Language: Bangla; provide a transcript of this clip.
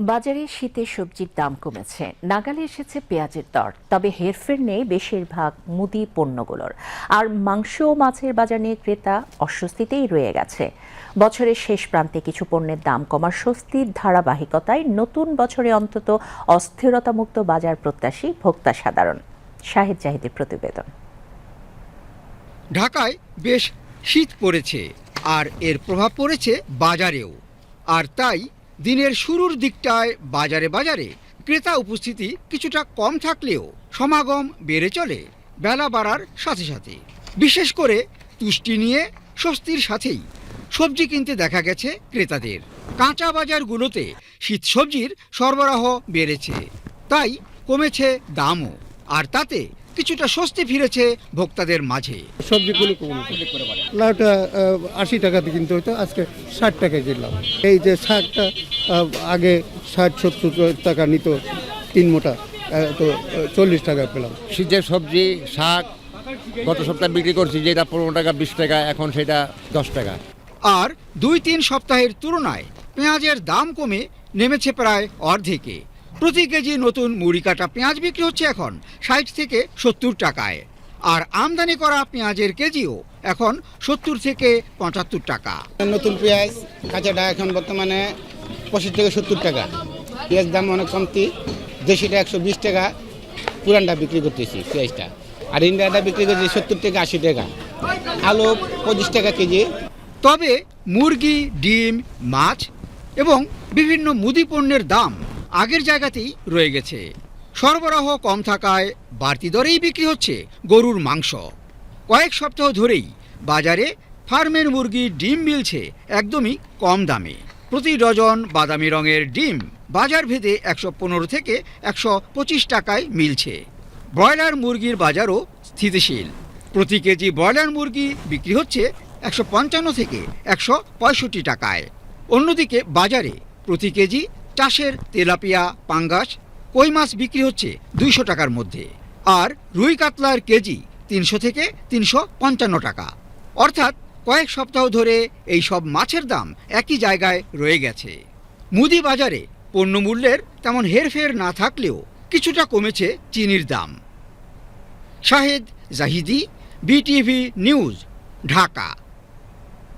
বাজারে শীতের সবজির দাম কমেছে। নাগালে এসেছে পেঁয়াজের দর। তবে হেরফের নেই বেশিরভাগ মুদি পণ্যগুলোর। আর মাংস ও মাছের বাজার নিয়ে ক্রেতা অস্বস্তিতেই রয়ে গেছে। বছরের শেষ প্রান্তে কিছু পণ্যের দাম কমার স্বস্তির ধারাবাহিকতায় নতুন বছরে অন্তত অস্থিরতামুক্ত বাজার প্রত্যাশী ভোক্তা সাধারণ। শাহিদ জাহিদের প্রতিবেদন। ঢাকায় বেশ শীত পড়েছে, আর এর প্রভাব পড়েছে বাজারেও। আর তাই দিনের শুরুর দিকটায় বাজারে বাজারে ক্রেতা উপস্থিতি কিছুটা কম থাকলেও সমাগম বেড়ে চলে বেলা বাড়ার সাথে সাথে। বিশেষ করে তুষ্টি নিয়ে স্বস্তির সাথেই সবজি কিনতে দেখা গেছে ক্রেতাদের। কাঁচা বাজারগুলোতে শীত সবজির সরবরাহ বেড়েছে, তাই কমেছে দামও। আর তাতে কিছুটা স্বস্তি ফিরেছে ভোক্তাদের মাঝে। সবজিগুলো কম লাউটা আশি টাকাতে কিনতে হতো আজকে ষাট টাকায় কিনলাম। এই যে শাকটা আগে ষাট সত্তর টাকা নিত তিন মোটা তো চল্লিশ টাকা পেলাম। শীতের সবজি শাক গত সপ্তাহে বিক্রি করছি যেটা পনেরো টাকা বিশ টাকা এখন সেটা দশ টাকা। আর দুই তিন সপ্তাহের তুলনায় পেঁয়াজের দাম কমে নেমেছে প্রায় অর্ধেকে। প্রতি কেজি নতুন মুড়ি কাটা পেঁয়াজ বিক্রি হচ্ছে এখন ষাট থেকে সত্তর টাকায়। আর আমদানি করা পেঁয়াজের কেজিও এখন সত্তর থেকে পঁচাত্তর টাকা। নতুন পেঁয়াজ কাঁচাটা এখন বর্তমানে পঁচিশ থেকে সত্তর টাকা। পেঁয়াজ দাম অনেক কমতি দেশিটা একশো বিশ টাকা পুরানটা বিক্রি করতেছি পেঁয়াজটা। আর ইন্ডিয়াটা বিক্রি করছি সত্তর থেকে আশি টাকা। আলু পঁচিশ টাকা কেজি। তবে মুরগি ডিম মাছ এবং বিভিন্ন মুদি পণ্যের দাম আগের জায়গাতেই রয়ে গেছে। সরবরাহ কম থাকায় বাড়তি দরেই বিক্রি হচ্ছে গরুর মাংস। কয়েক সপ্তাহ ধরেই বাজারে ফার্মের মুরগির ডিম মিলছে একদমই কম দামে। প্রতি ডজন বাদামি রঙের ডিম বাজার ভেদে একশো পনেরো থেকে একশো পঁচিশ টাকায় মিলছে। ব্রয়লার মুরগির বাজারও স্থিতিশীল। প্রতি কেজি ব্রয়লার মুরগি বিক্রি হচ্ছে একশো পঞ্চান্ন থেকে একশো পঁয়ষট্টি টাকায়। অন্যদিকে বাজারে প্রতি কেজি চাষের তেলাপিয়া, পাঙ্গাস, কই মাছ বিক্রি হচ্ছে দুইশো টাকার মধ্যে। আর রুই কাতলার কেজি তিনশো থেকে তিনশো পঞ্চান্ন টাকা। অর্থাৎ কয়েক সপ্তাহ ধরে এই সব মাছের দাম একই জায়গায় রয়ে গেছে। মুদি বাজারে পণ্যমূল্যের তেমন হেরফের না থাকলেও কিছুটা কমেছে চিনির দাম। Shahed Zahidi, BTV news, Dhaka.